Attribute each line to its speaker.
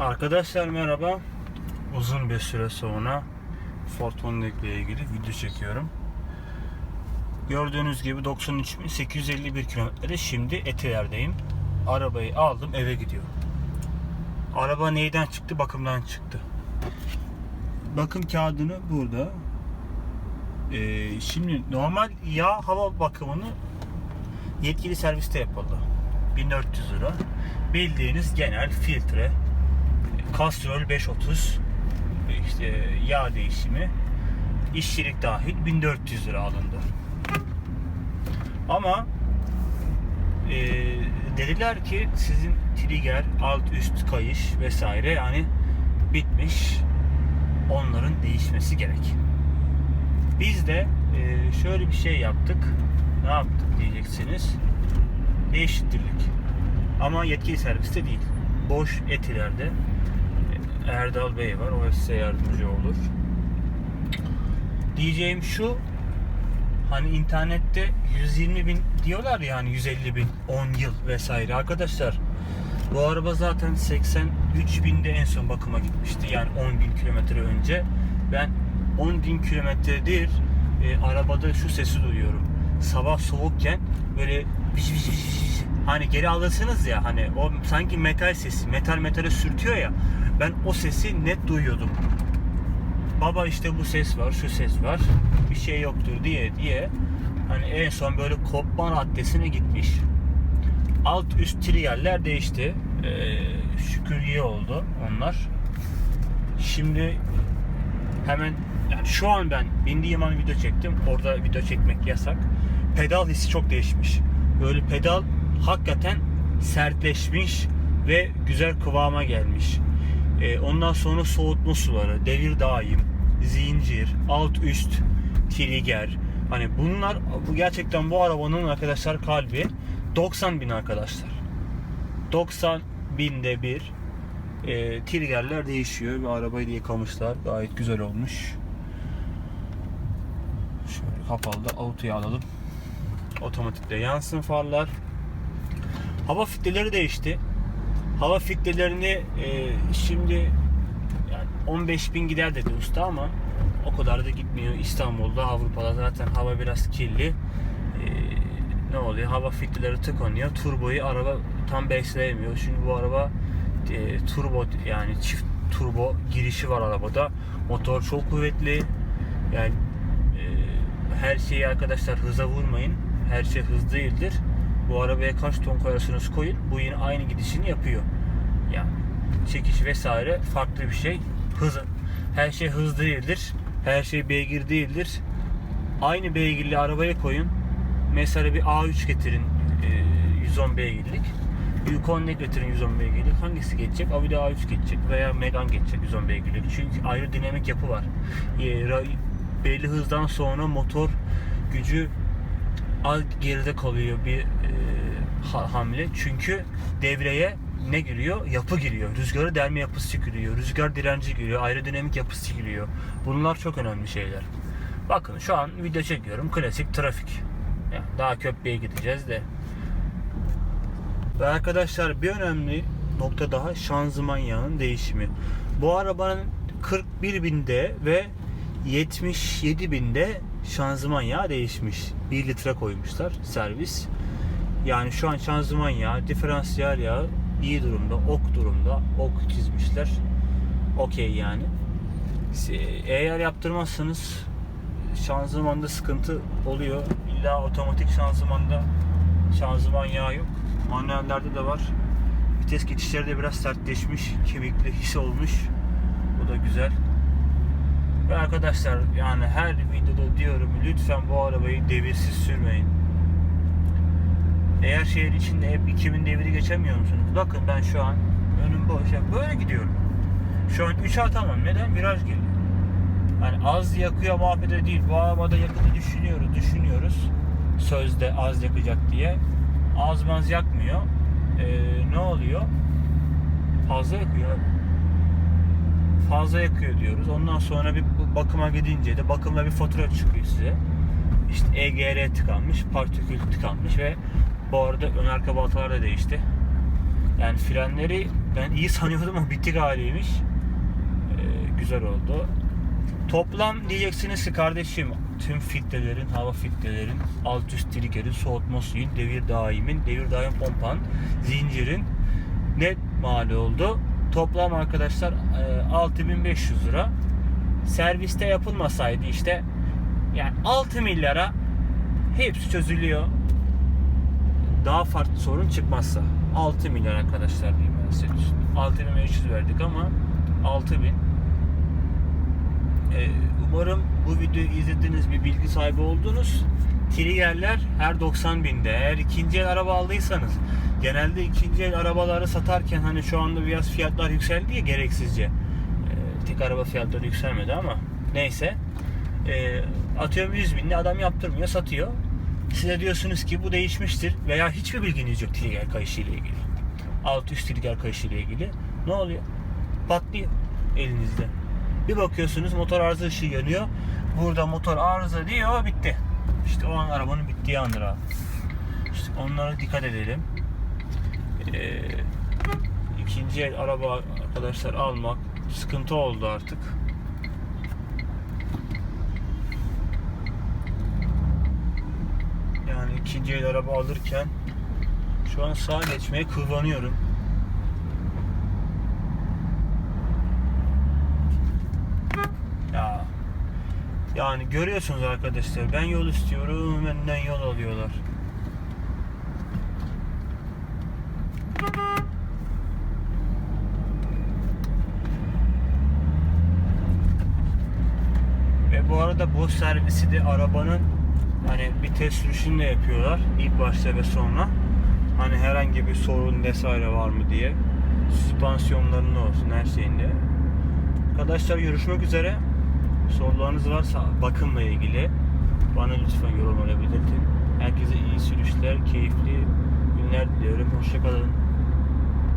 Speaker 1: Arkadaşlar merhaba. Uzun bir süre sonra Ford Mondeo ile ilgili video çekiyorum. Gördüğünüz gibi 93.851 kilometrede şimdi Etiler'deyim. Arabayı aldım eve gidiyorum. Araba neyden çıktı? Bakımdan çıktı. Bakım kağıdını burada. Ee, şimdi normal yağ hava bakımını yetkili serviste yapıldı. 1400 lira. Bildiğiniz genel filtre, Castrol 530 işte yağ değişimi işçilik dahil 1400 lira alındı. Ama e, dediler ki sizin trigger, alt üst kayış vesaire yani bitmiş. Onların değişmesi gerek. Biz de e, şöyle bir şey yaptık. Ne yaptık diyeceksiniz. Değiştirdik. Ama yetkili serviste değil. Boş etilerde Erdal Bey var. O size yardımcı olur. Diyeceğim şu hani internette 120 bin diyorlar yani 150 bin 10 yıl vesaire arkadaşlar bu araba zaten 83 binde en son bakıma gitmişti yani 10 bin kilometre önce ben 10 bin kilometredir e, arabada şu sesi duyuyorum sabah soğukken böyle viş viş viş viş, hani geri alırsınız ya hani o sanki metal sesi metal metale sürtüyor ya ben o sesi net duyuyordum baba işte bu ses var, şu ses var, bir şey yoktur diye diye hani en son böyle kopma raddesine gitmiş. Alt üst triggerler değişti. Ee, şükür iyi oldu onlar. Şimdi hemen yani şu an ben bindiğim an video çektim. Orada video çekmek yasak. Pedal hissi çok değişmiş. Böyle pedal hakikaten sertleşmiş ve güzel kıvama gelmiş. Ee, ondan sonra soğutma suları, devir daim, zincir, alt üst trigger. Hani bunlar bu gerçekten bu arabanın arkadaşlar kalbi 90 bin arkadaşlar. 90 binde bir e, triggerler değişiyor ve arabayı da yıkamışlar. Gayet güzel olmuş. Şöyle kapalı da autoya alalım. Otomatikte yansın farlar. Hava filtreleri değişti. Hava filtrelerini e, şimdi yani 15 bin gider dedi usta ama o kadar da gitmiyor. İstanbul'da, Avrupa'da zaten hava biraz kirli. E, ne oluyor? Hava filtreleri tıkanıyor. Turboyu araba tam besleyemiyor. Çünkü bu araba e, turbo yani çift turbo girişi var arabada. Motor çok kuvvetli. Yani e, her şeyi arkadaşlar hıza vurmayın. Her şey hız değildir. Bu arabaya kaç ton koyarsanız koyun bu yine aynı gidişini yapıyor. Yani çekiş vesaire farklı bir şey. Hız her şey hız değildir. Her şey beygir değildir. Aynı beygirli arabaya koyun. Mesela bir A3 getirin e, 110 beygirlik. Bir Connect getirin 110 beygirlik. Hangisi geçecek? Audi A3 geçecek veya Megane geçecek 110 beygirlik. Çünkü ayrı dinamik yapı var. E, belli hızdan sonra motor gücü az geride kalıyor bir e, ha- hamle. Çünkü devreye ne giriyor? Yapı giriyor. Rüzgarı delme yapısı giriyor. Rüzgar direnci giriyor. Aerodinamik yapısı giriyor. Bunlar çok önemli şeyler. Bakın şu an video çekiyorum. Klasik trafik. Daha köprüye gideceğiz de. Ve arkadaşlar bir önemli nokta daha şanzıman yağının değişimi. Bu arabanın 41 binde ve 77 binde şanzıman yağı değişmiş. 1 litre koymuşlar servis. Yani şu an şanzıman yağı, diferansiyel yağı iyi durumda, ok durumda. Ok çizmişler. Okey yani. Eğer yaptırmazsanız şanzımanda sıkıntı oluyor. İlla otomatik şanzımanda şanzıman yağı yok. Manuellerde de var. Vites geçişleri de biraz sertleşmiş. Kemikli his olmuş. Bu da güzel. Ve arkadaşlar yani her videoda diyorum lütfen bu arabayı devirsiz sürmeyin. Eğer şehir içinde hep 2000 deviri geçemiyor musunuz? Bakın ben şu an önüm boş. Yani böyle gidiyorum. Şu an 3'e atamam. Neden? Viraj geliyor. Yani az yakıyor muhabbete değil. Bu arabada yakıtı düşünüyoruz, düşünüyoruz. Sözde az yakacak diye. Az maz yakmıyor. Ee, ne oluyor? Fazla yakıyor. Fazla yakıyor diyoruz. Ondan sonra bir bakıma gidince de bakımla bir fatura çıkıyor size. İşte EGR tıkanmış, partikül tıkanmış ve bu arada ön arka baltalar da değişti. Yani frenleri Ben iyi sanıyordum ama bitik haliymiş. Ee, güzel oldu. Toplam diyeceksiniz ki kardeşim tüm filtrelerin, hava filtrelerin, alt üst triggerin, soğutma suyun, devir daimin, devir daim pompan, zincirin net mal oldu. Toplam arkadaşlar e, 6500 lira. Serviste yapılmasaydı işte yani 6 milyara hepsi çözülüyor. Daha farklı sorun çıkmazsa. 6 milyon arkadaşlar diyeyim ben size. 6500 verdik ama 6000 Ee, umarım bu videoyu izlediğiniz bir bilgi sahibi oldunuz. Triggerler her 90 binde. Eğer ikinci el araba aldıysanız genelde ikinci el arabaları satarken hani şu anda biraz fiyatlar yükseldi ya gereksizce. Ee, tek araba fiyatları yükselmedi ama neyse. Ee, atıyorum 100 binli adam yaptırmıyor satıyor. Size diyorsunuz ki bu değişmiştir veya hiçbir bilginiz yok trigger kayışı ile ilgili. Alt üst trigger kayışı ile ilgili. Ne oluyor? Patlıyor elinizde. Bir bakıyorsunuz motor arıza ışığı yanıyor. Burada motor arıza diyor bitti. İşte o an arabanın bittiği andır abi. İşte onlara dikkat edelim. Ee, ikinci el araba arkadaşlar almak sıkıntı oldu artık. Yani ikinci el araba alırken şu an sağa geçmeye kullanıyorum. Ya yani görüyorsunuz arkadaşlar ben yol istiyorum benden yol alıyorlar. Ve bu arada bu servisi de arabanın hani bir test sürüşünü de yapıyorlar ilk başta ve sonra. Hani herhangi bir sorun vesaire var mı diye. Süspansiyonlarında olsun her şeyinde. Arkadaşlar görüşmek üzere. Sorularınız varsa bakımla ilgili bana lütfen yorumlara belirtin. Herkese iyi sürüşler, keyifli günler diliyorum. Hoşçakalın.